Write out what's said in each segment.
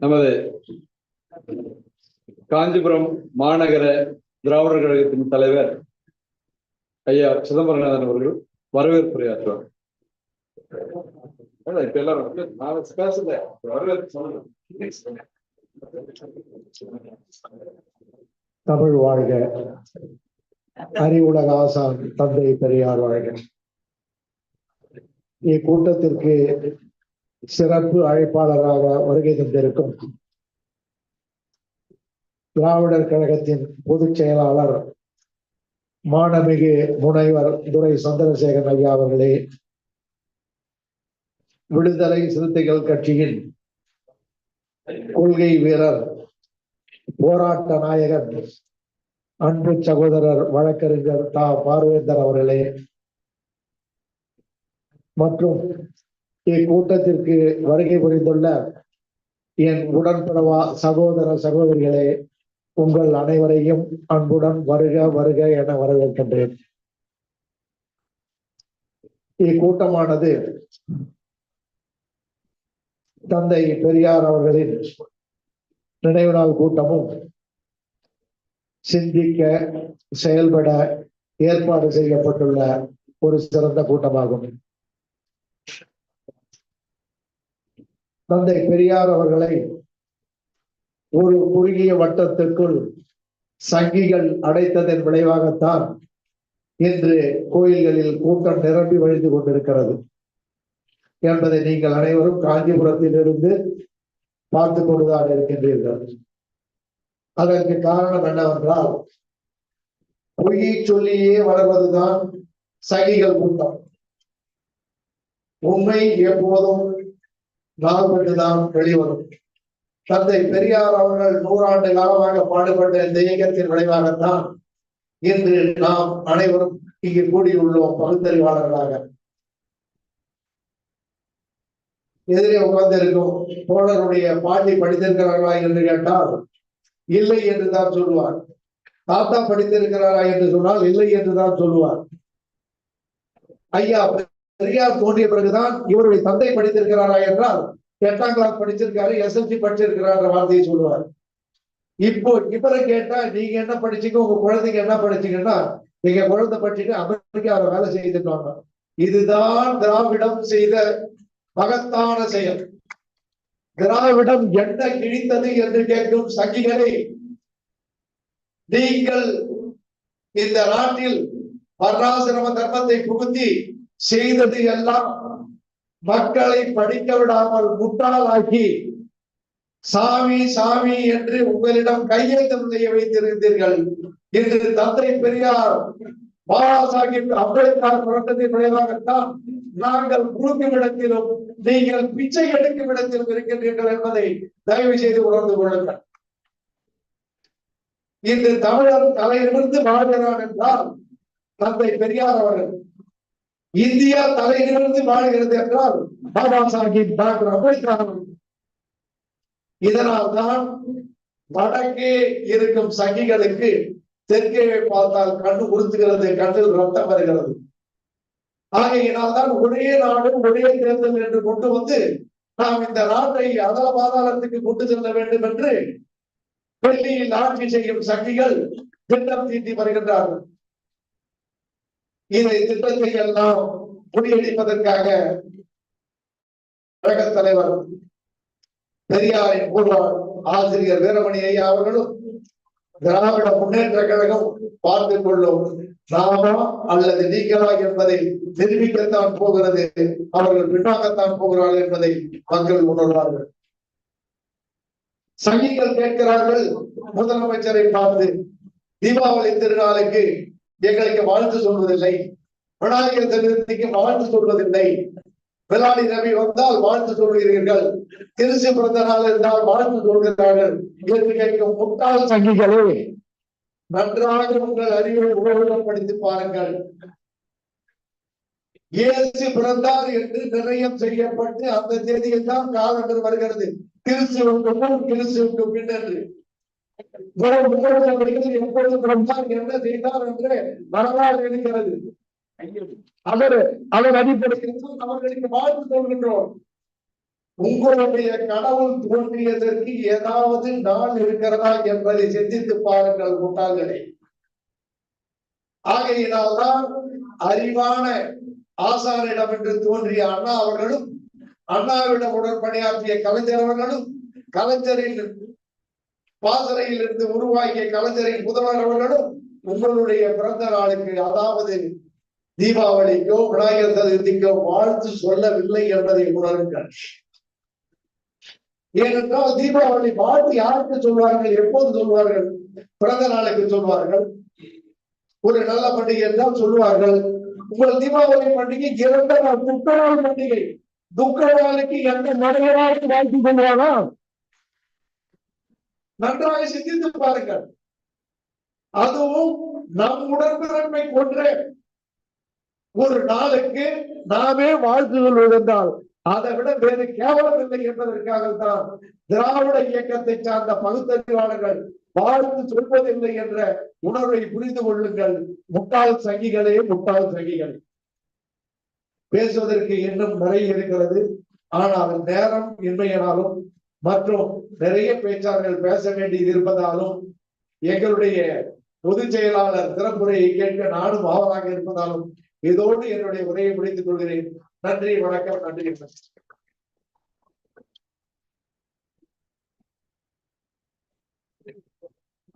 நமது காஞ்சிபுரம் மாநகர திராவிடர் கழகத்தின் தலைவர் ஐயா சிதம்பரநாதன் அவர்கள் வரவேற்புரையாற்றுவார் இப்ப எல்லாரும் நான் பேசல வரவேற்பு தமிழ் வாழ்க. அறிவுலக ஆசான் தந்தை பெரியார் வாழ்க. இக்கூட்டத்திற்கு சிறப்பு அழைப்பாளராக வருகை தந்திருக்கும் திராவிடர் கழகத்தின் பொதுச் செயலாளர் மாணமிகு முனைவர் துரை சந்திரசேகரன் ஐயா அவர்களே விடுதலை சிறுத்தைகள் கட்சியின் கொள்கை வீரர் போராட்ட நாயகர் அன்பு சகோதரர் வழக்கறிஞர் தா. பார்வேந்தர் அவர்களே மற்றும் இக்கூட்டத்திற்கு வருகை புரிந்துள்ள என் உடன்படவா சகோதர சகோதரிகளே உங்கள் அனைவரையும் அன்புடன் வருக வருக என வரவேற்கின்றேன். இக்கூட்டமானது தந்தை பெரியார் அவர்களின் நினைவு நாள் கூட்டமும் சிந்திக்க செயல்பட ஏற்பாடு செய்யப்பட்டுள்ள ஒரு சிறந்த கூட்டமாகும். தந்தை பெரியார் அவர்களை ஒரு குறுகிய வட்டத்திற்குள் சங்கிகள் அடைத்ததன் விளைவாகத்தான் இன்று கோயில்களில் கூட்டம் நிரம்பி வழிந்து கொண்டிருக்கிறது என்பதை நீங்கள் அனைவரும் காஞ்சிபுரத்தில் இருந்து பார்த்து கொண்டுதான் இருக்கின்றீர்கள். அதற்கு காரணம் என்னவென்றால் பொய்யை சொல்லியே வளர்வதுதான் சகிகள் கூட்டம். உண்மை எப்போதும் நாள்பட்டுதான் வெளிவரும். தந்தை பெரியார் அவர்கள் நூறாண்டு காலமாக பாடுபட்ட இந்த இயக்கத்தின் விளைவாகத்தான் இன்று நாம் அனைவரும் இங்கு கூடியுள்ளோம் பகுத்தறிவாளர்களாக. எதிரே உட்கார்ந்திருக்கும் தோழருடைய பாட்டி படித்திருக்கிறார்களா என்று கேட்டால் இல்லை என்று தான் சொல்லுவார். தாத்தா படித்திருக்கிறாரா என்று சொன்னால் இல்லை என்று தான் சொல்லுவார். ஐயா பெரியார் தோன்றிய பிறகுதான் இவருடைய தந்தை படித்திருக்கிறாரா என்றால் எட்டாம் கிளாஸ் படிச்சிருக்காரு எஸ்எல்சி படிச்சிருக்கிறார் வார்த்தையை சொல்லுவார். இப்போ இவரை கேட்டா நீங்க என்ன படிச்சீங்க உங்க குழந்தைங்க என்ன படிச்சீங்கன்னா நீங்க குழந்தை படிச்சுட்டு அமெரிக்காவில வேலை செய்துட்டாங்க இதுதான் திராவிடம் செய்த மகத்தான செயல். திராவிடம் என்ன கிழித்தது என்று கேட்கும் சங்கிகளே நீங்கள் இந்த நாட்டில் வர்ணாசிரம தர்மத்தை புகுத்தி செய்தது எல்லாம் மக்களை படிக்க விடாமல் முட்டாளாக்கி சாமி சாமி என்று உங்களிடம் கையெழுத்தம் செய்ய வைத்திருந்தீர்கள் இன்று தந்தை பெரியார் பாபா சாஹிப் அம்பேத்கர் புரட்டத்தின் விளைவாகத்தான் நாங்கள் குறுக்கும் இடத்திலும் நீங்கள் பிச்சை எடுக்கும் இடத்திலும் இருக்கின்றீர்கள் என்பதை தயவு செய்து உணர்ந்து கொள்ளுங்கள். இன்று தமிழர் தலையிலிருந்து வாழ்கிறான் என்றால் தந்தை பெரியார் அவர்கள் இந்தியா தலையிலிருந்து வாழ்கிறது என்றால் பாபா சாஹிப் டாக்டர் அம்பேத்கர் இதனால் தான் வடக்கே இருக்கும் சகிகளுக்கு தெற்கே பார்த்தால் கண்ணு உறுத்துகிறது கண்ணில் ரத்தம் வருகிறது. ஆகையினால் தான் ஒரே நாடு ஒரே தேர்தல் என்று கொண்டு வந்து நாம் இந்த நாட்டை அதல பாதாளத்துக்கு கொண்டு செல்ல வேண்டும் என்று டெல்லியில் ஆட்சி செய்யும் சக்திகள் திட்டம் தீட்டி வருகின்றார்கள். இதை திட்டத்தை எல்லாம் முறியடிப்பதற்காக கழக தலைவர் பெரியாரின் பூர்வார் ஆசிரியர் வீரமணி ஐயா அவர்களும் திராவிட முன்னேற்ற கழகம் பார்த்து கொள்ளும் நாமா அல்லது நீங்களா என்பதை தெரிவிக்கத்தான் போகிறது அவர்கள் பின்னாகத்தான் போகிறார்கள் என்பதை மக்கள் உணர்வார்கள். சங்கிகள் கேட்கிறார்கள் முதலமைச்சரை பார்த்து தீபாவளி திருநாளுக்கு எங்களுக்கு வாழ்த்து சொல்வதில்லை. பிரணாளிகள் சதுர்த்திக்கு வாழ்த்து சொல்வதில்லை. விளாடி ரவி வந்தால் வாழ்த்து சொல்கிறீர்கள். திருச்சி பிறந்த நாள் என்றால் வாழ்த்து சொல்கிறார்கள் என்று கேட்கும் முட்டாள் சங்கிகளே நன்றாக உங்கள் அறிவை படித்து பாருங்கள். இயேசு பிறந்தார் என்று நிர்ணயம் செய்யப்பட்டு அந்த தேதியில் தான் காலண்டர் வருகிறது. கிறிஸ்துவுக்கு முன் கிறிஸ்துவுக்கு பின் என்று எப்பொழுது பிறந்தார் என்ன செய்தார் என்று வரலாறு இருக்கிறது. அவர் அவர் அடிப்படையில் அவர்களுக்கு வாழ்த்து சொல்கின்றோம். உங்களுடைய கடவுள் தோன்றியதற்கு ஏதாவது நாள் இருக்கிறதா என்பதை சிந்தித்து பாருங்கள் முட்டாள்களே. ஆகையினால்தான் அறிவான ஆசாரிடம் என்று தோன்றிய அண்ணா அவர்களும் அண்ணாவிடம் உடன் பணியாற்றிய கலைஞர் அவர்களும் கலைஞரில் பாசறையில் இருந்து உருவாகிய கலைஞரின் புதவர் அவர்களும் உங்களுடைய பிறந்த நாளுக்கு அதாவது தீபாவளிக்கோ விநாயகர் சதுர்த்திக்கோ வாழ்த்து சொல்லவில்லை என்பதை உணருங்கள். ஏனென்றால் தீபாவளி வாழ்த்து யாருக்கு சொல்வார்கள்? எப்போது சொல்வார்கள்? பிறந்த நாளுக்கு சொல்வார்கள். ஒரு நல்ல பண்டிகை என்றால் சொல்லுவார்கள் உங்கள் தீபாவளி பண்டிகை இரண்டாம் நாள் துக்க நாள் பண்டிகை. துக்க நாளுக்கு எந்த மனிதனாவது வாழ்த்து சொல்வாரா நன்றாக சிந்தித்து பாருங்கள். அதுவும் நம் உடன்பிறப்பை கொன்றே. ஒரு நாளுக்கு நாமே வாழ்த்துதல் விழுந்தால் அதை விட வேறு கேவலம் இல்லை என்பதற்காகத்தான் திராவிட இயக்கத்தை சார்ந்த பகுத்தறிவாளர்கள் வாழ்த்து சொல்வதில்லை என்ற உணர்வை புரிந்து கொள்ளுங்கள். முட்டாள் சங்கிகளே முட்டாள் சங்கிகள். பேசுவதற்கு இன்னும் நிறைய இருக்கிறது. ஆனால் நேரம் இன்மையினாலும் மற்றும் நிறைய பேச்சாளர்கள் பேச வேண்டியது இருப்பதாலும் எங்களுடைய பொதுச் செயலாளர் திறப்புரையை கேட்க நானும் ஆவலாக இருப்பதாலும் இதோடு என்னுடைய உரையை முடித்துக் கொள்கிறேன் நன்றி வணக்கம் நன்றி வணக்கம்.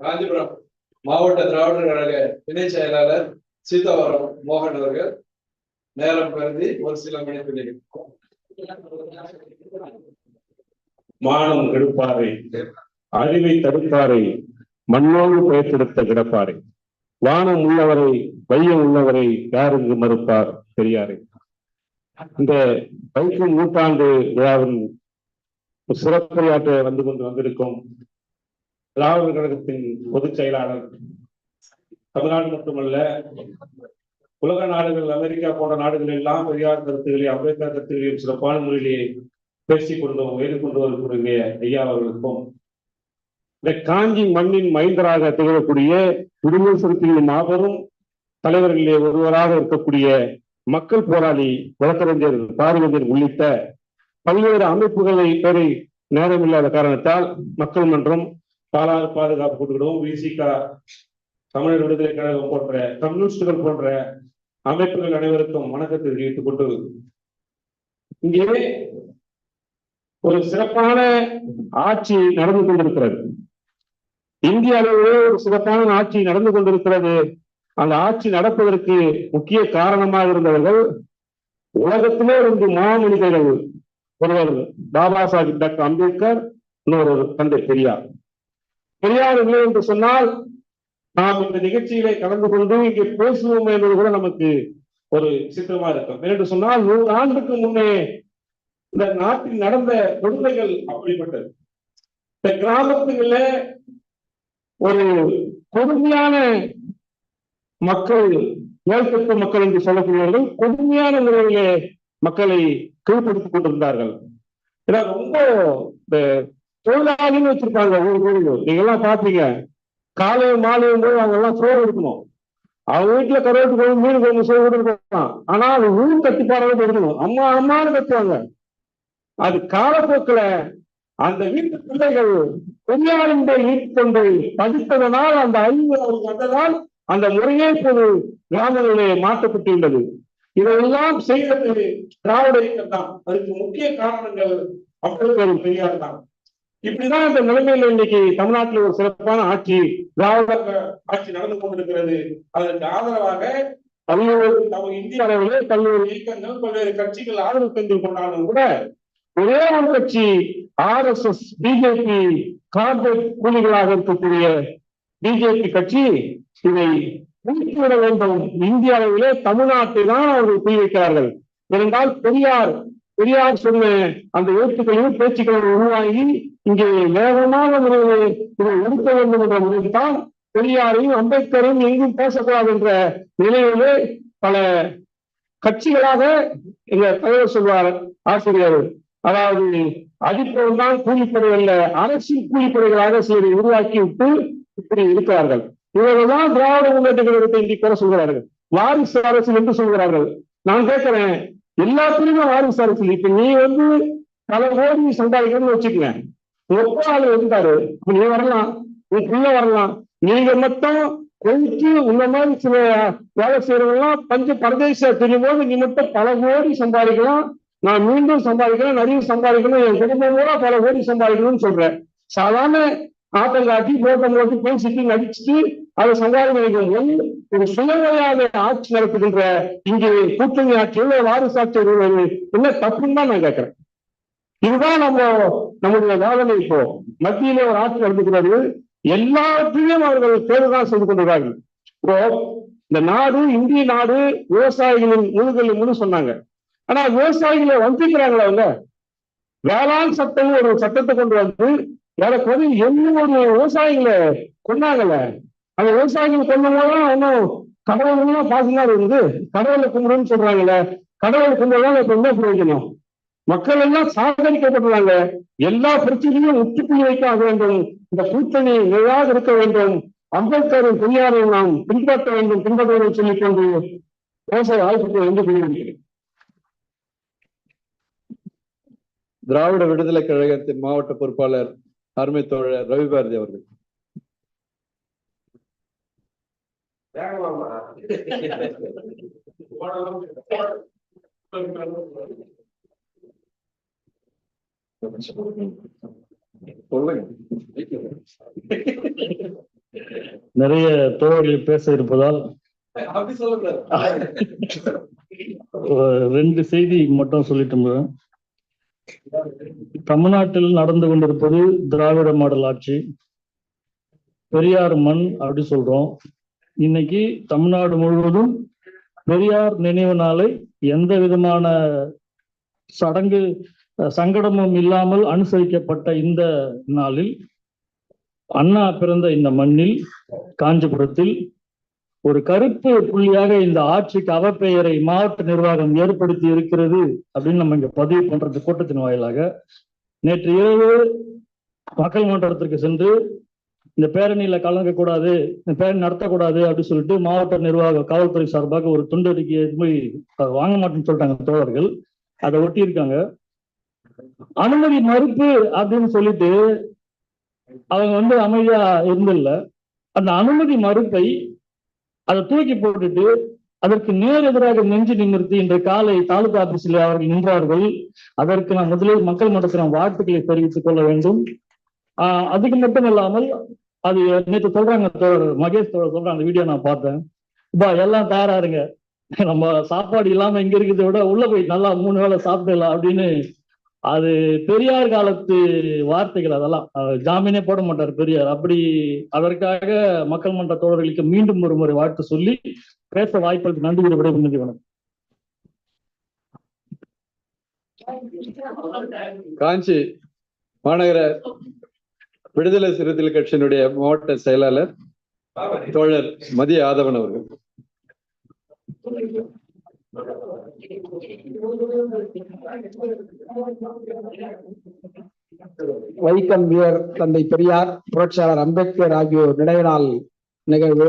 காஞ்சிபுரம் மாவட்ட திராவிடர் கழக இணை செயலாளர் சீதாவரம் மோகன் அவர்கள் நேரம் கருதி ஒரு சில மணித்துளிகள் மானம் கெடுப்பாரை. அறிவை தடுப்பாரை. மண்ணோடு பெயர்த்தெடுத்த கிடப்பாரை. வானம் உள்ளவரை பையம் உள்ளவரை யார் மறுப்பார் பெரியாரை இந்த பைக்கும் நூற்றாண்டு விழாவில் சிறப்புரையாற்ற வந்து கொண்டு வந்திருக்கும் திராவிட கழகத்தின் பொதுச் செயலாளர் தமிழ்நாடு மட்டுமல்ல உலக நாடுகள் அமெரிக்கா போன்ற நாடுகள் எல்லாம் பெரியார் கருத்துக்களை அம்பேத்கர் கருத்துக்களையும் சிறப்பான முறையிலே பேசிக் கொண்டு உயர்ந்து கொண்டு வரக்கூடிய ஐயா அவர்களுக்கும். இந்த காஞ்சி மண்ணின் மைந்தராக திகழக்கூடிய விடுதலை சிறுத்தைகளின் மாபெரும் தலைவர்களிலே ஒருவராக இருக்கக்கூடிய மக்கள் போராளி வழக்கறிஞர் பாரதியர் உள்ளிட்ட பல்வேறு அமைப்புகளை பேரை நேரமில்லாத காரணத்தால் மக்கள் மன்றம் பாலாறு பாதுகாப்பு கூட்டுகிறோம் விசிகா தமிழர் விடுதலை கழகம் போன்ற கம்யூனிஸ்டுகள் போன்ற அமைப்புகள் அனைவருக்கும் வணக்கத்தை தெரிவித்துக் கொண்டு இங்கே ஒரு சிறப்பான ஆட்சி நடந்து கொண்டிருக்கிறது. இந்திய அளவிலே ஒரு சிறப்பான ஆட்சி நடந்து கொண்டிருக்கிறது. அந்த ஆட்சி நடப்பதற்கு முக்கிய காரணமாக இருந்தவர்கள் உலகத்திலே ரெண்டு மாமனிதர்கள். ஒருவர் பாபா சாஹிப் டாக்டர் அம்பேத்கர் இன்னொரு தந்தை பெரியார். பெரியார் இல்லை என்று சொன்னால் நாம் இந்த நிகழ்ச்சியிலே கலந்து கொண்டு இங்கே பேசுவோம் என்பது கூட நமக்கு ஒரு சித்திரமா இருக்கும். என்று சொன்னால் நூறு ஆண்டுக்கு முன்னே இந்த நாட்டில் நடந்த கொடுமைகள் அப்படிப்பட்டது. இந்த கிராமத்துக்குள்ள ஒரு கொடுமையான மக்கள் ஏழ்பட்டு மக்கள் என்று சொல்லக்கூடியவர்கள் கொடுமையான முறையிலே மக்களை கீழ்ப்படுத்திக் கொண்டிருந்தார்கள். ஏன்னா ரொம்ப இந்த தொழிலாளின்னு வச்சிருப்பாங்க ஒவ்வொரு கோயிலும் நீங்க எல்லாம் பாப்பீங்க. காலையும் மாலையும் போய் அவங்க எல்லாம் சோறு எடுக்கணும். அவங்க வீட்டுல கருவாட்டு குழம்பு மீன் குழம்பு சோறு கூட ஆனா அது ஊர் கட்டுப்பாடு இருக்கணும். அம்மா அம்மான்னு கட்டுவாங்க. அது காலப்போக்கில் அந்த வீட்டு பிள்ளைகள் பெரியாரிന്റെ ஈர்ப்பொன்றை பதித்ததனால் அந்த அறிவு வந்ததால் அந்த முறையே இப்போது கிராமங்களிலே மாற்றப்பட்டுள்ளது இதையெல்லாம் செய்வது திராவிட இயக்கம் தான். அதுக்கு முக்கிய காரணங்கள் அம்பேத்கர் பெரியார் தான். இப்படிதான் இந்த நிலைமையில இன்னைக்கு தமிழ்நாட்டில் ஒரு சிறப்பான ஆட்சி திராவிட ஆட்சி நடந்து கொண்டிருக்கிறது. அதற்கு ஆதரவாக பல்வேறு நம்ம இந்திய அளவிலே பல்வேறு இயக்கங்கள் பல்வேறு கட்சிகள் ஆதரவு தந்து கொண்டாலும் கூட ஒரே ஒரு கட்சி R S S BJP corporate கூலிகளாக இருக்கக்கூடிய பிஜேபி கட்சி இதை ஊக்கிவிட வேண்டும். இந்திய அளவிலே தமிழ்நாட்டை தான் அவர்கள் குறிவைக்கிறார்கள் ஏனென்றால் பெரியார் பெரியார் சொன்ன அந்த எழுத்துக்களையும் பேச்சுக்களையும் உருவாகி இங்கே வேகமாக முறையிலே இதை எடுக்க வேண்டும் என்ற முறையில்தான் பெரியாரையும் அம்பேத்கரையும் எங்கும் பேசக்கூடாது என்ற நிலையிலே பல கட்சிகளாக எங்க தலைவர் சொல்வார் ஆசிரியர் அதாவது அடிப்பவன் தான் கூலிப்படைகள்ல அரசின் அரசியல் கூலிப்படைகளாக சிலரை உருவாக்கி விட்டு இப்படி இருக்கிறார்கள். இவர்கள்தான் திராவிட முன்னேற்ற கழகத்தை இன்றைக்கு சொல்கிறார்கள். வாரிசு அரசியல் என்று சொல்கிறார்கள். நான் கேட்கிறேன் எல்லாத்துலயுமே வாரிசு அரசு. இப்ப நீ வந்து பல கோடி சம்பாதிக்கணும்னு வச்சுக்கங்க. ஒப்ப ஆளு இருந்தாரு. இப்ப நீ வரலாம். நீ பிள்ளை வரலாம். நீங்க மட்டும் கொழுத்து உள்ள மாதிரி சில வேலை செய்யறவங்கலாம் பஞ்ச பரதேச தெரியும் போது நீ மட்டும் பல கோடி சம்பாதிக்கலாம். நான் மீண்டும் சம்பாதிக்கணும் நிறைய சம்பாதிக்கணும் என் குடும்பம் கூட பல கோடி சம்பாதிக்கணும்னு சொல்றேன். சாதாரண ஆட்டங்காட்டி போட்டம் போட்டு பேசிட்டு நடிச்சுட்டு அதை சம்பாதிக்கும் ஒரு சுயமரியாதை ஆட்சி நடத்துகின்ற இங்கே கூட்டணி ஆட்சியில் வாரிசாட்சி வருவது என்ன தப்புன்னு தான் நான் கேட்கிறேன். இதுதான் நம்ம நம்முடைய வேதனை இப்போ. மத்தியிலே ஒரு ஆட்சி நடத்துகிறது எல்லாத்தையும் அவர்கள் தேர்வுதான் செய்து கொண்டிருக்கிறார்கள். இப்போ இந்த நாடு இந்திய நாடு விவசாயிகளின் முழுதல் சொன்னாங்க. ஆனா விவசாயிகளை வஞ்சிக்கிறாங்களா அவங்க வேளாண் சட்டம் ஒரு சட்டத்தை கொண்டு வந்து ஏறக்குறைய ஒரு விவசாயிகளை கொண்டாங்கல்ல அந்த விவசாயிகள் கொண்டும் போதுதான் இன்னும் கடவுள்லாம் பாசினார் இருந்து கடவுளை கும்பிடுன்னு சொல்றாங்கல்ல? கடவுளை கும்பிடலாம் இப்ப என்ன பிரயோஜனம்? மக்கள் எல்லாம் சாகரிக்கப்பட்டுள்ளாங்க எல்லா பிரச்சனையும் முற்றுப்புள்ளி வைக்க வேண்டும். இந்த கூட்டணி நிலையாக இருக்க வேண்டும். அம்பேத்கரும் பெரியாரை நாம் பின்பற்ற வேண்டும் பின்பற்ற வேண்டும் சொல்லிக்கொண்டு விவசாய பேச வாய்ப்புக்கு வந்து கொண்டிருக்கிறேன் திராவிட விடுதலை கழகத்தின் மாவட்ட பொறுப்பாளர் அருமை தோழர் ரவி பாரதி அவர்கள் நிறைய தோழர்கள் பேச இருப்பதால் ரெண்டு செய்தி மட்டும் சொல்லிட்டு இருந்தேன். தமிழ்நாட்டில் நடந்து கொண்டிருப்பது திராவிட மாடல் ஆட்சி. பெரியார் மண் அப்படி சொல்றோம். இன்னைக்கு தமிழ்நாடு முழுவதும் பெரியார் நினைவு நாளை எந்த விதமான சடங்கு அஹ், சங்கடமும் இல்லாமல் அனுசரிக்கப்பட்ட இந்த நாளில் அண்ணா பிறந்த இந்த மண்ணில் காஞ்சிபுரத்தில் ஒரு கருப்பு புள்ளியாக இந்த ஆட்சிக்கு அவப்பெயரை மாவட்ட நிர்வாகம் ஏற்படுத்தி இருக்கிறது அப்படின்னு நம்ம இங்க பதிவு பண்றது கூட்டத்தின் வாயிலாக. நேற்று இரவு மக்கள் மன்றத்திற்கு சென்று இந்த பேரணியில கலங்க கூடாது இந்த பேரணி நடத்தக்கூடாது அப்படின்னு சொல்லிட்டு மாவட்ட நிர்வாக காவல்துறை சார்பாக ஒரு துண்டு போய் வாங்க மாட்டேன்னு சொல்லிட்டாங்க தோழர்கள். அதை ஒட்டி இருக்காங்க அனுமதி மறுப்பு அப்படின்னு சொல்லிட்டு அவங்க வந்து அமைதியா இருந்தில்ல. அந்த அனுமதி மறுப்பை அதை தூக்கி போட்டுட்டு அதற்கு நேர் எதிராக நெஞ்சு நிமிர்த்தி இன்று காலை தாலுகா ஆபீஸில் அவர்கள் நின்றார்கள். அதற்கு நான் முதலில் மக்கள் மன்றத்தில் நான் வாழ்த்துக்களை தெரிவித்துக் கொள்ள வேண்டும். ஆஹ் அதுக்கு மட்டும் இல்லாமல் அது நேற்று சொல்றாங்க தோழர் மகேஷ் தோழர் சொல்றாங்க அந்த வீடியோ நான் பார்த்தேன். பா எல்லாம் தயாரா இருங்க. நம்ம சாப்பாடு இல்லாம இங்க இருக்கிறத விட உள்ள போய் நல்லா மூணு வேளை சாப்பிடலாம் அப்படின்னு அது பெரியார் காலத்து வார்த்தைகள் அதெல்லாம். ஜாமீனே போட மாட்டார் பெரியார். அப்படி அதற்காக மக்கள் மன்ற தோழர்களுக்கு மீண்டும் ஒரு முறை வாழ்த்து சொல்லி பேச வாய்ப்புகளுக்கு நன்றி கூறி விடைபெறுகிறேன். வணக்கம். காஞ்சி மாநகர விடுதலை சிறுத்தைகள் கட்சியினுடைய மாவட்ட செயலாளர் தோழர் மதிய ஆதவன் அவர்கள். வைக்கம் வீரர் தந்தை பெரியார் புரட்சியாளர் அம்பேத்கர் ஆகியோர் நினைவு நாள் நிகழ்வு.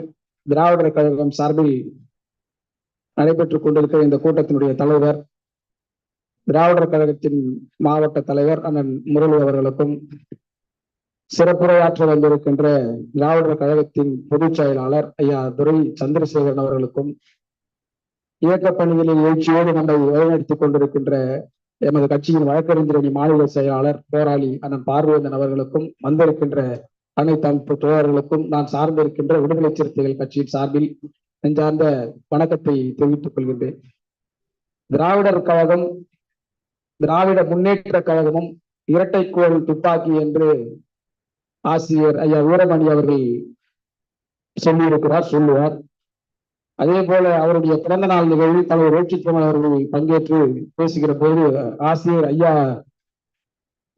திராவிடர் கழகம் சார்பில் நடைபெற்றுக் கொண்டிருக்கிற இந்த கூட்டத்தினுடைய தலைவர் திராவிடர் கழகத்தின் மாவட்ட தலைவர் அண்ணன் முரளி அவர்களுக்கும் சிறப்புரையாற்ற வந்திருக்கின்ற திராவிடர் கழகத்தின் பொதுச் செயலாளர் ஐயா துரை சந்திரசேகரன் அவர்களுக்கும் இயக்க பணிகளில் எழுச்சியோடு நம்மை வழிநடத்திக் கொண்டிருக்கின்ற எமது கட்சியின் வழக்கறிஞர் அணி மாநில செயலாளர் போராளி அண்ணன் பார்வையந்தன் அவர்களுக்கும் வந்திருக்கின்ற அனைத்து அமைப்பு தோழர்களுக்கும் நான் சார்ந்திருக்கின்ற விடுதலை சிறுத்தைகள் கட்சியின் சார்பில் நெஞ்சார்ந்த வணக்கத்தை தெரிவித்துக் கொள்கின்றேன். திராவிடர் கழகம் திராவிட முன்னேற்ற கழகமும் இரட்டைக்கோள் துப்பாக்கி என்று ஆசிரியர் ஐயா வீரமணி அவர்கள் சொல்லியிருக்கிறார் சொல்லுவார். அதே போல அவருடைய பிறந்த நாள் நிகழ்வில் தலைவர் ரோட்சிக்குமார் அவர்கள் பங்கேற்று பேசுகிற போது ஆசிரியர் ஐயா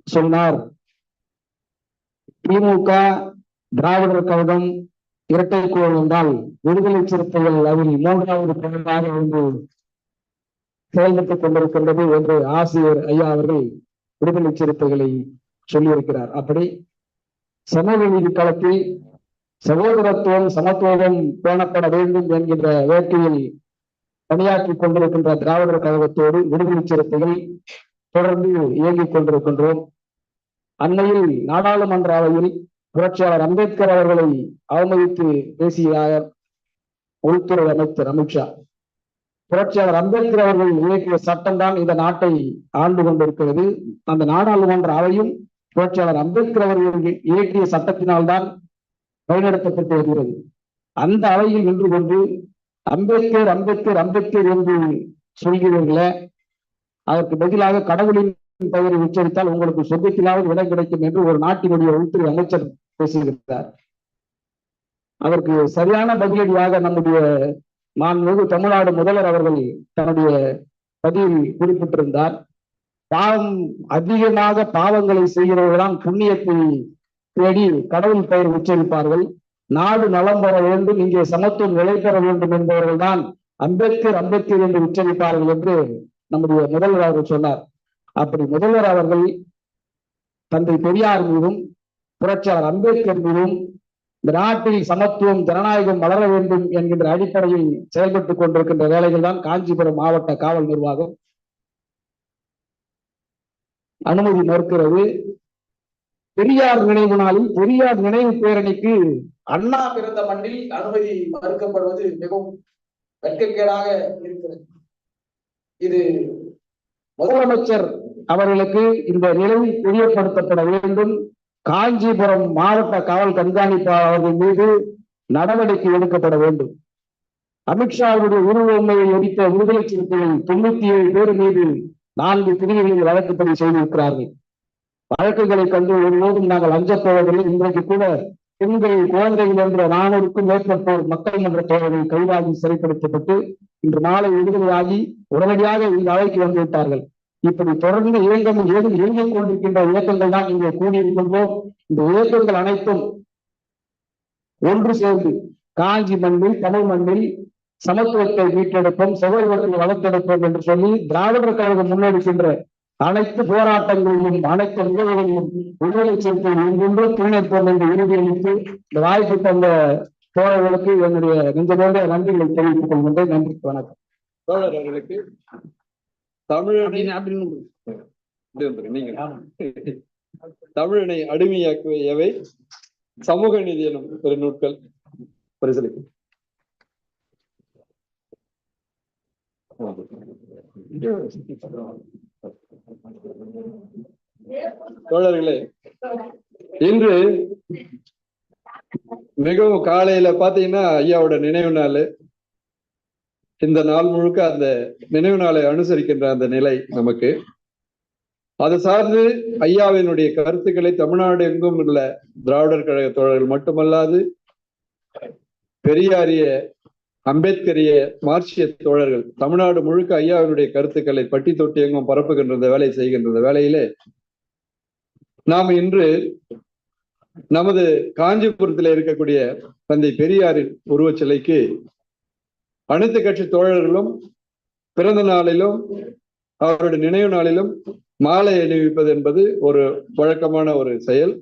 சொன்னார் திமுக திராவிடர் கழகம் இரட்டைக்கோள் என்றால் விடுதலை சிறுத்தைகள் அதில் மூன்றாவது பிரிவாக இருந்து செயல்பட்டுக் கொண்டிருக்கின்றது என்று ஆசிரியர் ஐயா அவர்கள் விடுதலை சிறுத்தைகளை சொல்லியிருக்கிறார். அப்படி சமவெளி களத்தில் சகோதரத்துவம் சமத்துவம் பேணப்பட வேண்டும் என்கின்ற வேட்கையில் பணியாற்றிக் கொண்டிருக்கின்ற திராவிடர் கழகத்தோடு விடுதலை சிறுத்தைகள் தொடர்ந்து இயங்கிக் கொண்டிருக்கின்றோம். அண்மையில் நாடாளுமன்ற அவையில் புரட்சியாளர் அம்பேத்கர் அவர்களை அவமதித்து பேசிய உள்துறை அமைச்சர் அமித்ஷா புரட்சியாளர் அம்பேத்கர் அவர்கள் இயக்கிய சட்டம் தான் இந்த நாட்டை ஆண்டு கொண்டிருக்கிறது. அந்த நாடாளுமன்ற அவையும் புரட்சியாளர் அம்பேத்கர் அவர்கள் இயக்கிய சட்டத்தினால்தான் வழிநடத்தப்பட்டு வருகிறது அந்த அவையில் நின்று கொண்டு அம்பேத்கர் அம்பேத்கர் அம்பேத்கர் என்று சொல்கிறீர்களே அதற்கு பதிலாக கடவுளின் பெயரை உச்சரித்தால் உங்களுக்கு சொர்க்கத்திலாவது இடம் கிடைக்கும் என்று ஒரு நாட்டினுடைய உள்துறை அமைச்சர் பேசுகிறார். அதற்கு சரியான பதிலடியாக நம்முடைய மாண்புமிகு தமிழ்நாடு முதல்வர் அவர்கள் தன்னுடைய பதிவில் குறிப்பிட்டிருந்தார். பாவம் அதிகமாக பாவங்களை செய்கிறவர்கள்தான் புண்ணியத்தை தேடி கடவுள் பெயர் உச்சரிப்பார்கள். நாடு நலம் பெற வேண்டும் இங்கே சமத்துவம் நிலை பெற வேண்டும் என்பவர்கள் தான் அம்பேத்கர் அம்பேத்கர் என்று உச்சரிப்பார்கள் என்று நம்முடைய முதல்வர் அவர்கள் சொன்னார். அப்படி முதல்வர் அவர்கள் தந்தை பெரியார் மீதும் புரட்சியாளர் அம்பேத்கர் மீதும் இந்த நாட்டில் சமத்துவம் ஜனநாயகம் வளர வேண்டும் என்கின்ற அடிப்படையில் செயல்பட்டுக் கொண்டிருக்கின்ற வேலைகள் தான் காஞ்சிபுரம் மாவட்ட காவல் நிர்வாகம் அனுமதி மறுக்கிறது. பெரியார் நினைவு நாளில் பெரியார் நினைவு பேரணிக்கு அண்ணா பிறந்த மண்ணில் அனுமதி மறுக்கப்படுவது மிகவும் வெட்கக்கேடாக இருக்கிறது. இது முதலமைச்சர் அவர்களுக்கு இந்த நிலைமை தெரியப்படுத்தப்பட வேண்டும். காஞ்சிபுரம் மாவட்ட காவல் கண்காணிப்பாளர் அவர்கள் மீது நடவடிக்கை எடுக்கப்பட வேண்டும். அமித்ஷாவுடைய உருவமையை எரித்த விடுதலை சிறுத்தைகள் தொண்ணூத்தி ஏழு பேர் மீது நான்கு பிரிவுகளில் வழக்கு பதிவு செய்திருக்கிறார்கள். வழக்குகளை கண்டு ஒருபோதும் நாங்கள் அஞ்சப்போவதில்லை. இன்றைக்கு கூட பெண்கள் குழந்தைகள் என்ற நானூறுக்கும் மேற்பட்டோர் மக்கள் மன்ற தோழர்கள் கைதாகி சிறைப்படுத்தப்பட்டு இன்று மாலை விடுதலையாகி உடனடியாக இந்த அழைக்கு வந்து விட்டார்கள். இப்படி தொடர்ந்து இயங்கம் ஏதும் இயங்கிக் கொண்டிருக்கின்ற இயக்கங்கள் தான் இங்கே கூடியிருக்கின்றோம் இந்த இயக்கங்கள் அனைத்தும் ஒன்று சேர்ந்து காஞ்சி மண்ணில் தமிழ் மண்ணில் சமத்துவத்தை மீட்டெடுப்போம் சகோதரத்தை வளர்த்தெடுப்போம் என்று சொல்லி திராவிடர் கழகம் முன்னெடுக்கின்ற அனைத்து போராட்டங்களிலும் அனைத்து நிகழ்வுகளிலும் விடுதலை சிறுத்தைகள் எங்கென்றும் துணைப்போம் என்று உறுதியளித்து இந்த வாய்ப்பு தந்த தோழர்களுக்கு என்னுடைய நெஞ்சதோட நன்றிகளை தெரிவித்துக் கொள்கின்றேன். நன்றி வணக்கம். தோழர் அவர்களுக்கு நீங்க. தமிழனை அடிமையாக்குவை எவை சமூக நீதி எனும் பெருநூட்கள் பரிசளிக்கும். தோழர்களே இன்று மிகவும் காலையில பாத்தீங்கன்னா ஐயாவோட நினைவு நாள். இந்த நாள் முழுக்க அந்த நினைவு நாளை அனுசரிக்கின்ற அந்த நிலை நமக்கு. அது சார்ந்து ஐயாவினுடைய கருத்துக்களை தமிழ்நாடு எங்கும் உள்ள திராவிடர் கழக தோழர்கள் மட்டுமல்லாது பெரியாரிய அம்பேத்கரிய மார்க்சிய தோழர்கள் தமிழ்நாடு முழுக்க ஐயாவினுடைய கருத்துக்களை பட்டி தொட்டி எங்கும் பரப்புகின்ற இந்த வேலை செய்கின்ற வேலையிலே நாம் இன்று நமது காஞ்சிபுரத்தில் இருக்கக்கூடிய தந்தை பெரியாரின் உருவச் சிலைக்கு அனைத்து கட்சி தோழர்களும் பிறந்த நாளிலும் அவருடைய நினைவு நாளிலும் மாலை அணிவிப்பது என்பது ஒரு வழக்கமான ஒரு செயல்.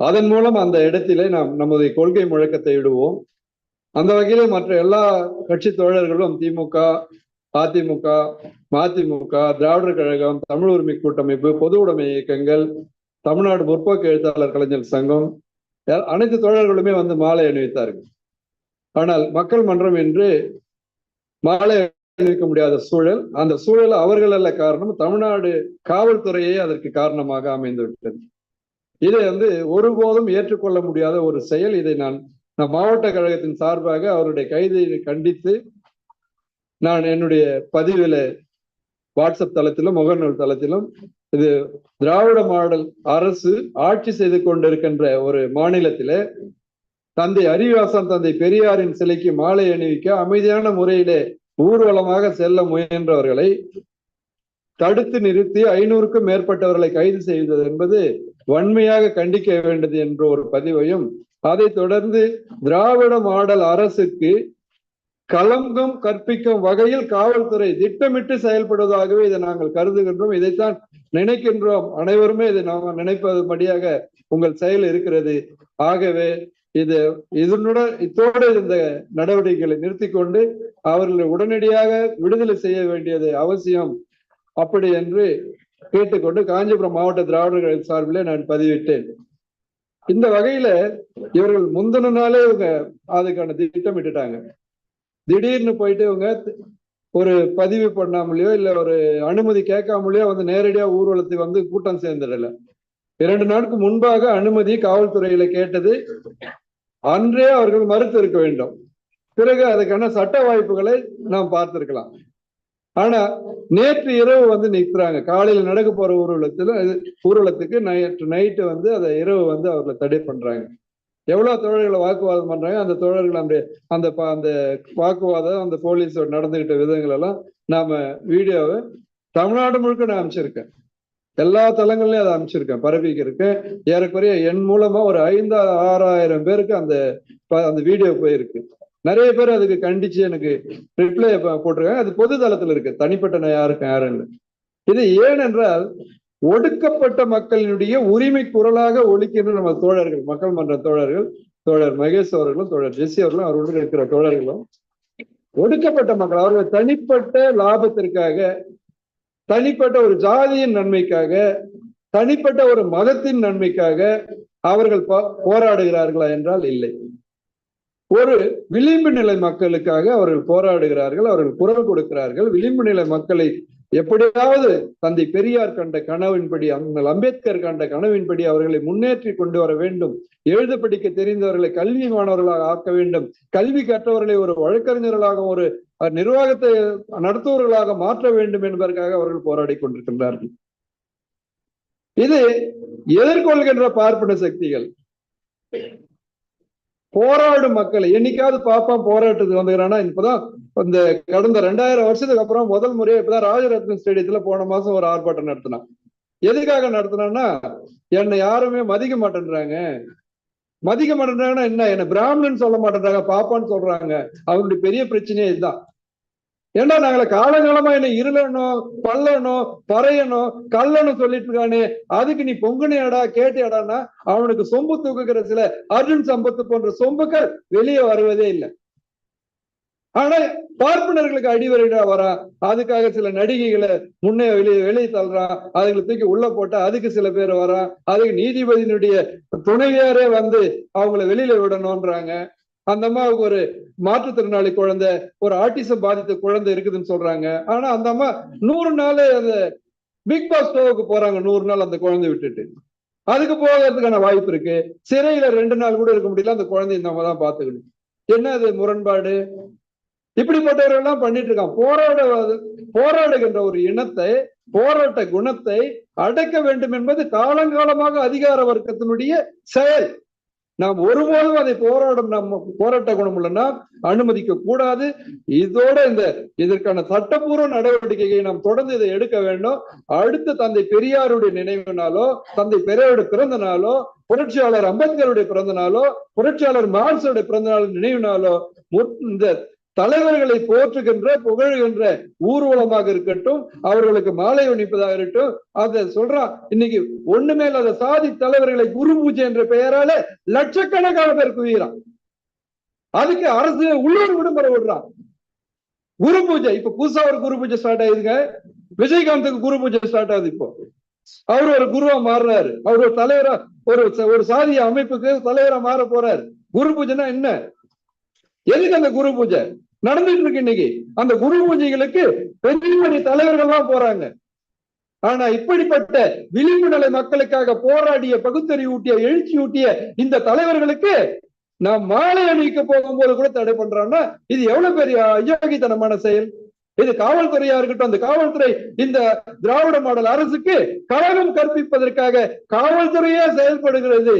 அதன் மூலம் அந்த இடத்திலே நாம் நமது கொள்கை முழக்கத்தை இடுவோம். அந்த வகையில் மற்ற எல்லா கட்சி தோழர்களும் திமுக அதிமுக மதிமுக திராவிடர் கழகம் தமிழ் உரிமை கூட்டமைப்பு பொது உடைமை இயக்கங்கள் தமிழ்நாடு முற்போக்கு எழுத்தாளர் கலைஞர் சங்கம் அனைத்து தோழர்களுமே வந்து மாலை அணிவித்தார்கள். ஆனால் மக்கள் மன்றம் என்று மாலை அணிவிக்க முடியாத சூழல் அந்த சூழல் அவர்கள் அல்ல காரணம் தமிழ்நாடு காவல்துறையே அதற்கு காரணமாக அமைந்து விட்டது இதை வந்து ஒருபோதும் ஏற்றுக்கொள்ள முடியாத ஒரு செயல் இதை நான் நான் மாவட்ட கழகத்தின் சார்பாக அவருடைய கைதை கண்டித்து நான் என்னுடைய பதிவில வாட்ஸ்அப் தளத்திலும் முகநூல் தளத்திலும் இது திராவிட மாடல் அரசு ஆட்சி செய்து கொண்டிருக்கின்ற ஒரு மாநிலத்திலே தந்தை அறிவாசன் தந்தை பெரியாரின் சிலைக்கு மாலை அணிவிக்க அமைதியான முறையிலே ஊர்வலமாக செல்ல முயன்றவர்களை தடுத்து நிறுத்தி ஐநூறுக்கும் மேற்பட்டவர்களை கைது செய்தது என்பது வன்மையாக கண்டிக்க வேண்டியது என்ற ஒரு பதிவையும் அதைத் தொடர்ந்து திராவிட மாடல் அரசுக்கு களங்கம் கற்பிக்கும் வகையில் காவல்துறை திட்டமிட்டு செயல்படுவதாகவே இதை நாங்கள் கருதுகின்றோம். இதைத்தான் நினைக்கின்றோம். அனைவருமே இதை நாம் நினைப்பதுபடியாக உங்கள் செயல் இருக்கிறது. ஆகவே இது இதனுடன் இத்தோடு இந்த நடவடிக்கைகளை நிறுத்தி கொண்டு அவர்களை உடனடியாக விடுதலை செய்ய வேண்டியது அவசியம் அப்படி என்று கேட்டுக்கொண்டு காஞ்சிபுரம் மாவட்ட திராவிடர்கள் சார்பிலே நான் பதிவிட்டேன். இந்த வகையில இவர்கள் முந்தின நாளே இவங்க அதுக்கான திட்டமிட்டுட்டாங்க திடீர்னு போயிட்டு இவங்க ஒரு பதிவு பண்ணாமலேயோ இல்ல ஒரு அனுமதி கேட்காமலேயோ வந்து நேரடியா ஊர்வலத்தை வந்து கூட்டம் சேர்ந்துடல. இரண்டு நாளுக்கு முன்பாக அனுமதி காவல்துறையில கேட்டது. அன்றே அவர்கள் மறுத்து இருக்க வேண்டும். பிறகு அதுக்கான சட்ட வாய்ப்புகளை நாம் பார்த்திருக்கலாம். ஆனா நேற்று இரவு வந்து நிற்கிறாங்க காலையில நடக்க போற ஊர்வலத்துல ஊர்வலத்துக்கு நேற்று நைட்டு வந்து அதை இரவு வந்து அவர்களை தடை பண்றாங்க. எவ்வளவு தோழர்களை வாக்குவாதம் பண்றாங்க? அந்த தோழர்கள் அந்த அந்த அந்த வாக்குவாதம் அந்த போலீஸ் நடந்துகிட்ட விதங்கள் எல்லாம் நாம வீடியோவை தமிழ்நாடு முழுக்க நான் அமைச்சிருக்கேன் எல்லா தளங்கள்லயும் அதை அமைச்சிருக்கேன் பரப்பிக்கு இருக்கேன் ஏறக்குறைய என் மூலமா ஒரு ஐந்து ஆறாயிரம் பேருக்கு அந்த ப- அந்த வீடியோ போயிருக்கு. நிறைய பேர் அதுக்கு கண்டிச்சு எனக்கு ரிப்ளை போட்டிருக்காங்க. அது பொது தளத்துல இருக்கு. தனிப்பட்ட நான் யாருக்கு யாருன்னு. இது ஏனென்றால் ஒடுக்கப்பட்ட மக்களினுடைய உரிமை குரலாக ஒழிக்கின்ற நம்ம தோழர்கள் மக்கள் மன்ற தோழர்கள் தோழர் மகேஷ் அவர்களும் தோழர் ஜெஸ்ஸி அவர்களும் அவர்களுடன் இருக்கிற தோழர்களும் ஒடுக்கப்பட்ட மக்கள் அவர்கள் தனிப்பட்ட லாபத்திற்காக தனிப்பட்ட ஒரு ஜாதியின் நன்மைக்காக தனிப்பட்ட ஒரு மதத்தின் நன்மைக்காக அவர்கள் போ- போராடுகிறார்களா என்றால் இல்லை. ஒரு விளிம்பு நிலை மக்களுக்காக அவர்கள் போராடுகிறார்கள் அவர்கள் குரல் கொடுக்கிறார்கள். விளிம்பு நிலை மக்களை எப்படியாவது தந்தை பெரியார் கண்ட கனவின்படி அண்ணல் அம்பேத்கர் கண்ட கனவின்படி அவர்களை முன்னேற்றி கொண்டு வர வேண்டும். எழுத படிக்க தெரிந்தவர்களை கல்வி மாணவர்களாக ஆக்க வேண்டும். கல்வி கற்றவர்களை ஒரு வழக்கறிஞர்களாக ஒரு அஹ், நிர்வாகத்தை நடத்துவர்களாக மாற்ற வேண்டும் என்பதற்காக அவர்கள் போராடி கொண்டிருக்கின்றார்கள். இது எதிர்கொள்கின்ற பார்ப்பன சக்திகள். போராடும் மக்களை. என்னைக்காவது பாப்பான் போராட்டத்துக்கு வந்துக்கிறானா இப்பதான் இந்த கடந்த ரெண்டாயிரம் வருஷத்துக்கு அப்புறம் முதல் முறையா இப்பதான் ராஜரத்னம் ஸ்டேடியத்துல போன மாசம் ஒரு ஆர்ப்பாட்டம் நடத்தினான். எதுக்காக நடத்தினான்னா என்னை யாருமே மதிக்க மாட்டேன்றாங்க. மதிக்க மாட்டேன்றாங்கன்னா என்ன? என்ன பிராமணன் சொல்ல மாட்டேன்றாங்க பாப்பான்னு சொல்றாங்க. அவருடைய பெரிய பிரச்சனையே இதுதான். ஏன்னா நாங்கள காலங்காலமா என்ன இருளனும் பல்லனும் பறையணும் கல்லனும் சொல்லிட்டு இருக்கானே? அதுக்கு நீ பொங்குனியாடா கேட்டியாடான்னா அவனுக்கு சொம்பு தூக்குகிற சில அர்ஜுன் சம்பத்து போன்ற சொம்புகள் வெளியே வருவதே இல்லை. ஆனா பார்ப்பனர்களுக்கு அடிவரைடா வரா அதுக்காக சில நடிகைகளை முன்னே வெளியே வெளியே தள்ளுறான் அதுங்களை தூக்கி உள்ள போட்டா அதுக்கு சில பேர் வரா அதுக்கு நீதிபதியினுடைய துணைவியாரே வந்து அவங்கள வெளியில விடணும்ன்றாங்க. அந்த அம்மாவுக்கு ஒரு மாற்றுத்திறனாளி குழந்தை ஒரு ஆட்டிசம் பாதித்த குழந்தை இருக்குதுன்னு சொல்றாங்க. ஆனா அந்த அம்மா நூறு நாள் அந்த பிக் பாஸ் ஷோவுக்கு போறாங்க நூறு நாள் அந்த குழந்தை விட்டுட்டு. அதுக்கு போகிறதுக்கான வாய்ப்பு இருக்கு. சிறையில ரெண்டு நாள் கூட இருக்க முடியல அந்த குழந்தைய நம்ம தான் பாத்துக்கணும் என்ன அது முரண்பாடு? இப்படிப்பட்டவர்கள்லாம் பண்ணிட்டு இருக்கான் போராட போராடுகின்ற ஒரு இனத்தை போராட்ட குணத்தை அடக்க வேண்டும் என்பது காலங்காலமாக அதிகார வர்க்கத்தினுடைய செயல். நாம் ஒருபோதும் அதை போராடும் நம்ம போராட்ட குணம் இல்லைன்னா அனுமதிக்க கூடாது. இதோட இந்த இதற்கான சட்டப்பூர்வ நடவடிக்கையை நாம் தொடர்ந்து இதை எடுக்க வேண்டும் அடுத்த தந்தை பெரியாருடைய நினைவு நாளோ தந்தை பெரியாருடைய பிறந்த நாளோ புரட்சியாளர் அம்பேத்கருடைய பிறந்த நாளோ புரட்சியாளர் மார்க்சுடைய பிறந்த நாள் நினைவு நாளோ இந்த தலைவர்களை போற்றுகின்ற புகழ்கின்ற ஊர்வலமாக இருக்கட்டும் அவர்களுக்கு மாலை அணிப்பதாக இருக்கட்டும் அதை சொல்றான் இன்னைக்கு ஒண்ணுமே இல்லாத சாதி தலைவர்களை குரு பூஜை என்ற பெயரால லட்சக்கணக்கான பேர் குவிகிறான். அதுக்கு அரசு உள்ளூர் விடுமுறை விடுறான் குரு பூஜை இப்ப புதுசா ஒரு குரு பூஜை ஸ்டார்ட் ஆயிருங்க. விஜயகாந்துக்கு குரு பூஜை ஸ்டார்ட் ஆகுது இப்போ. அவர் ஒரு குருவா மாறுறாரு. அவர் ஒரு தலைவரா ஒரு ஒரு சாதிய அமைப்புக்கு தலைவரா மாற போறாரு. குரு பூஜைனா என்ன? எதுக்கு அந்த குரு பூஜை? நடந்துட்டு இருக்கு இன்னைக்கு. அந்த குரு பூஜைகளுக்கு பெரிய பெரிய தலைவர்கள்லாம் போறாங்க. ஆனா இப்படிப்பட்ட விளிம்பு நிலை மக்களுக்காக போராடிய பகுத்தறிவூட்டிய எழுச்சி ஊட்டிய இந்த தலைவர்களுக்கு நாம் மாலை அணிவிக்க போகும்போது கூட தடை பண்றான்னா இது எவ்வளவு பெரிய அயோக்கியத்தனமான செயல்? இது காவல்துறையா இருக்கட்டும் அந்த காவல்துறை இந்த திராவிட மாடல் அரசுக்கு கழகம் கற்பிப்பதற்காக காவல்துறையே செயல்படுகிறது.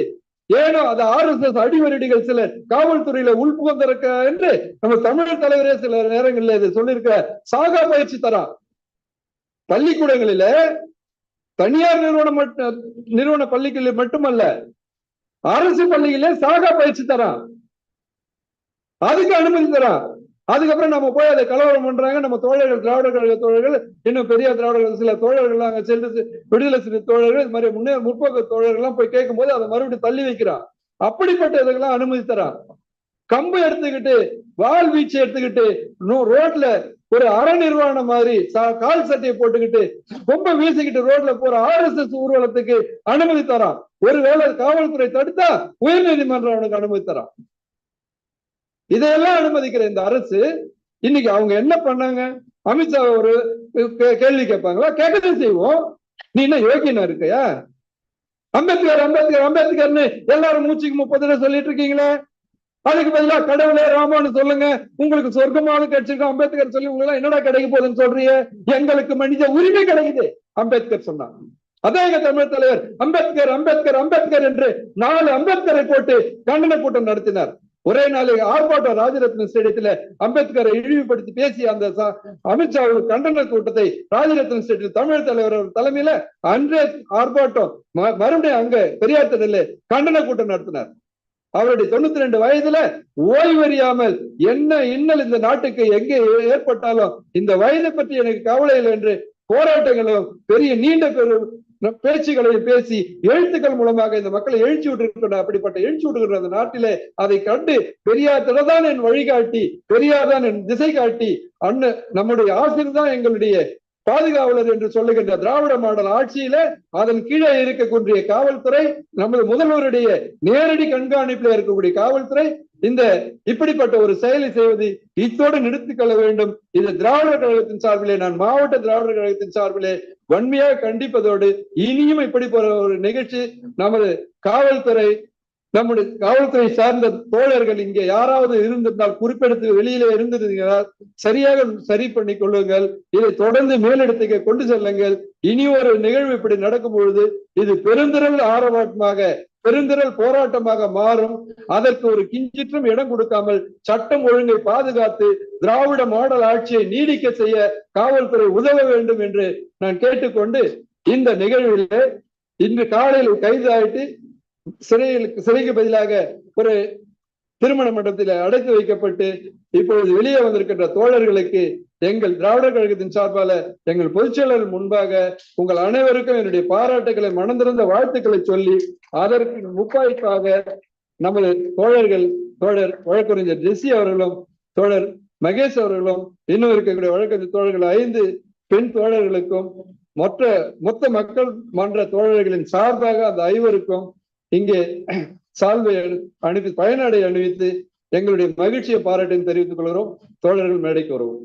ஏனோ அது ஆர் எஸ் எஸ் அடிவரடிகள் சிலர் காவல்துறையில உள்புகந்திருக்க என்று நம்ம தமிழர் தலைவரே சில நேரங்களில் இது சொல்லியிருக்க சாகா பயிற்சி தரான் பள்ளிக்கூடங்களில தனியார் நிறுவனம் மட்டும் நிறுவன பள்ளிகளில் மட்டுமல்ல அரசு பள்ளியில சாகா பயிற்சி தரான் அதுக்கு அனுமதி தரான் அதுக்கப்புறம் நம்ம போய் அதை கலவரம் பண்றாங்க. நம்ம தோழர்கள் திராவிட கழக தோழர்கள் இன்னும் பெரிய திராவிட சில தோழர்கள் அங்க சென்று விடுதலை சிறு தோழர்கள் இது மாதிரி முன்னே முற்போக்கு தோழர்கள் எல்லாம் போய் கேட்கும் போது அதை மறுபடியும் தள்ளி வைக்கிறான். அப்படிப்பட்ட இதுக்கெல்லாம் அனுமதி தரான் கம்பு எடுத்துக்கிட்டு வால் வீச்சு எடுத்துக்கிட்டு ரோட்ல ஒரு அற நிர்வாணம் மாதிரி சா- கால் சட்டையை போட்டுக்கிட்டு ரொம்ப வீசிக்கிட்டு ரோட்ல போற ஆர்எஸ்எஸ் ஊர்வலத்துக்கு அனுமதி தரான் ஒருவேளை காவல்துறை தடுத்தா உயர்நீதிமன்றம் அவனுக்கு அனுமதி தரான் இதையெல்லாம் அனுமதிக்கிற இந்த அரசு இன்னைக்கு அவங்க என்ன பண்ணாங்க? அமித்ஷா ஒரு கே- கேள்வி கேட்பாங்களா? கேட்கதான் செய்வோம். நீ என்ன யோகியனா இருக்கையா? அம்பேத்கர் அம்பேத்கர் அம்பேத்கர்னு எல்லாரும் மூச்சுக்கு முப்பது சொல்லிட்டு இருக்கீங்களே? அதுக்கு பதிலா கடவுளே ராமான்னு சொல்லுங்க. உங்களுக்கு சொர்க்கமான கிடைச்சிருக்கும் அம்பேத்கர் சொல்லி உங்களுக்கு என்னடா கிடைக்க போகுதுன்னு சொல்றீங்க? எங்களுக்கு மனித உரிமை கிடைக்குது அம்பேத்கர் சொன்னாங்க அதான் எங்க தமிழ் தலைவர் அம்பேத்கர் அம்பேத்கர் அம்பேத்கர் என்று நாலு அம்பேத்கரை போட்டு கண்டன கூட்டம் நடத்தினார். ஒரே நாள் ஆர்ப்பாட்டம் ராஜரத்ன ஸ்டேடியத்துல அம்பேத்கரை இழிவுபடுத்தி பேசிய அந்த அமித்ஷா கண்டன கூட்டத்தை ராஜரத்ன ஸ்டேடியம் தமிழ் தலைவர் தலைமையில அன்றே ஆர்ப்பாட்டம் ம- மறுபடியும் அங்க பெரியார் திடல கண்டன கூட்டம் நடத்தினார். அவருடைய தொண்ணூத்தி ரெண்டு வயதுல ஓய்வறியாமல் என்ன இன்னல் இந்த நாட்டுக்கு எங்கே ஏற்பட்டாலும் இந்த வயதை பற்றி எனக்கு கவலை இல்லை என்று போராட்டங்களும் பெரிய நீண்ட பெரு பேச்சுகளை பேசி எழுத்துக்கள் மூலமாக இந்த மக்களை எழுச்சி விட்டு அப்படிப்பட்ட எழுச்சி விட்டுகின்ற அந்த நாட்டிலே அதை கண்டு பெரியார் தான் என் வழிகாட்டி பெரியார் தான் என் திசை காட்டி அண்ணன் நம்முடைய ஆசிரியர் தான் எங்களுடைய பாதுகாவலர் என்று சொல்லுகின்ற திராவிட மாடல் ஆட்சியில அதன் கீழே இருக்கக்கூடிய காவல்துறை நமது முதல்வருடைய நேரடி கண்காணிப்பில் இருக்கக்கூடிய காவல்துறை இந்த இப்படிப்பட்ட ஒரு செயலை செய்வது இத்தோடு நிறுத்திக் கொள்ள வேண்டும். இது திராவிடர் கழகத்தின் சார்பிலே நான் மாவட்ட திராவிடர் கழகத்தின் சார்பிலே வன்மையாக கண்டிப்பதோடு இனியும் இப்படி போற ஒரு நிகழ்ச்சி நமது காவல்துறை நம்முடைய காவல்துறை சார்ந்த தோழர்கள் இங்கே யாராவது இருந்திருந்தால் குறிப்பெடுத்து வெளியிலே இருந்திருந்தால் சரியாக சரி பண்ணி கொள்ளுங்கள். இதை தொடர்ந்து மேலிடத்துக்கு கொண்டு செல்லுங்கள். இனி ஒரு நிகழ்வு இப்படி நடக்கும் பொழுது இது பெருந்திரள் ஆரவாட்டமாக பெருந்திரள் போராட்டமாக மாறும். அதற்கு ஒரு கிஞ்சிற்றும் இடம் கொடுக்காமல் சட்டம் ஒழுங்கை பாதுகாத்து திராவிட மாடல் ஆட்சியை நீடிக்க செய்ய காவல்துறை உதவ வேண்டும் என்று நான் கேட்டுக்கொண்டு இந்த நிகழ்விலே இன்று காலையில் கைதாயிட்டு சிறையில் சிறைக்கு பதிலாக ஒரு திருமண மண்டபத்தில் அடைத்து வைக்கப்பட்டு இப்பொழுது வெளியே வந்திருக்கின்ற தோழர்களுக்கு எங்கள் திராவிடர் கழகத்தின் சார்பால எங்கள் பொதுச்செயலர் முன்பாக உங்கள் அனைவருக்கும் என்னுடைய பாராட்டுகளை மனந்திருந்த வாழ்த்துக்களை சொல்லி அதற்கு முப்பாய்ப்பாக நமது தோழர்கள் தோழர் வழக்கறிஞர் ஜெஸ்ஸி அவர்களும் தோழர் மகேஷ் அவர்களும் இன்னும் இருக்கக்கூடிய வழக்கறிஞர் தோழர்கள் ஐந்து பெண் தோழர்களுக்கும் மொத்த மொத்த மக்கள் மன்ற தோழர்களின் சார்பாக அந்த ஐவருக்கும் இங்கே சால்வை அணி- அணிவித்து பயனாடை அணிவித்து எங்களுடைய மகிழ்ச்சியை பாராட்டையும் தெரிவித்துக் கொள்கிறோம். தோழர்கள் மேடைக்கு வருவோம்.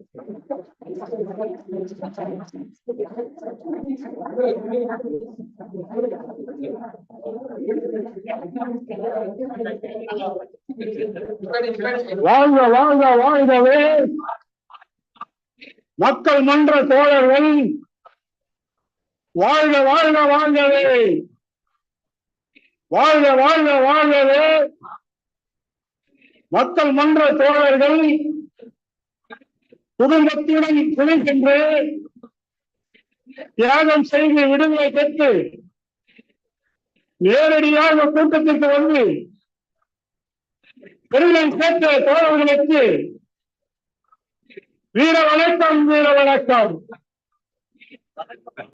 வாழ்க வாழ்க வாழ்கவே. மக்கள் மன்ற தோழர்கள் வாழ்க வாழ்க வாழ்கவே. வாழ்க வாழ்க வாழ்கவே. மக்கள் மன்ற தோழர்கள் குடும்பத்துடன் துணை சென்று தியாகம் செய்து விடுதலை பெற்று நேரடியாக கூட்டத்திற்கு வந்து பெருமை சேர்த்த தோழர்களுக்கு வீர வணக்கம் வீர வணக்கம்.